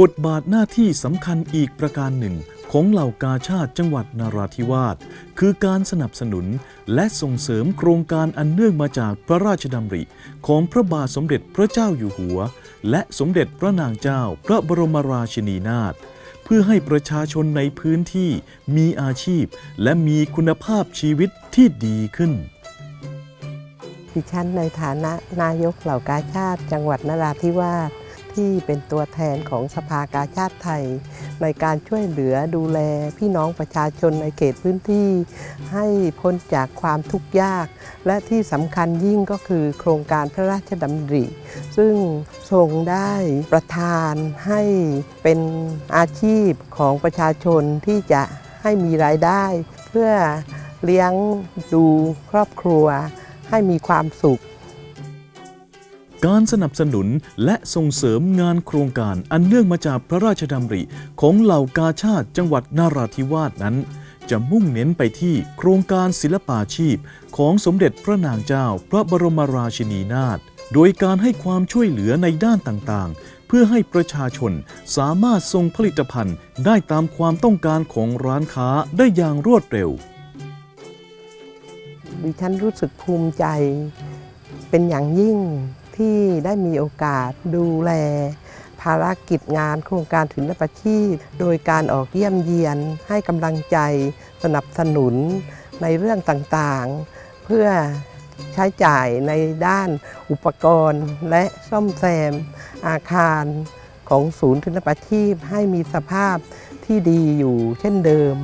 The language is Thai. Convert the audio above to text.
บทบาทหน้าที่สำคัญอีกประการหนึ่ง ของเหล่ากาชาติจังหวัดนราธิวาสคือการสนับสนุนและส่งเสริมโครงการอันเนื่องมาจากพระราชดำริ ของพระบาทสมเด็จพระเจ้าอยู่หัว และสมเด็จพระนางเจ้าพระบรมราชินีนาถเพื่อให้ประชาชนในพื้นที่มีอาชีพ และมีคุณภาพชีวิตที่ดีขึ้นดิฉันในฐานะนายกเหล่ากาชาติ จังหวัดนราธิวาส ที่เป็นตัวแทนของสภากาชาติไทย ในการช่วยเหลือดูแลพี่น้องประชาชนในเขตพื้นที่ ให้พ้นจากความทุกข์ยาก และที่สำคัญยิ่งก็คือโครงการพระราชดำริ ซึ่งทรงได้ประทานให้เป็นอาชีพของประชาชนที่จะให้มีรายได้ เพื่อเลี้ยงดูครอบครัวให้มีความสุข การสนับสนุนและส่งเสริมงานโครงการอันเนื่องมาจากพระราชดำริของเหล่ากาชาติจังหวัดนาราธิวาสนั้น จะมุ่งเน้นไปที่โครงการศิลปาชีพ ของสมเด็จพระนางเจ้าพระบรมราชินีนาถโดยการให้ความช่วยเหลือในด้านต่างๆ เพื่อให้ประชาชนสามารถส่งผลิตภัณฑ์ได้ตามความต้องการของร้านค้าได้อย่างรวดเร็ว ดิฉันรู้สึกภูมิใจเป็นอย่างยิ่ง ที่ได้มีโอกาสดูแล ภารกิจงานโครงการศิลปาชีพ โดยการออกเยี่ยมเยียน ให้กำลังใจสนับสนุนในเรื่องต่างๆ เพื่อใช้จ่ายในด้านอุปกรณ์ และซ่อมแซม อาคารของศูนย์ศิลปาชีพให้มีสภาพที่ดีอยู่เช่นเดิม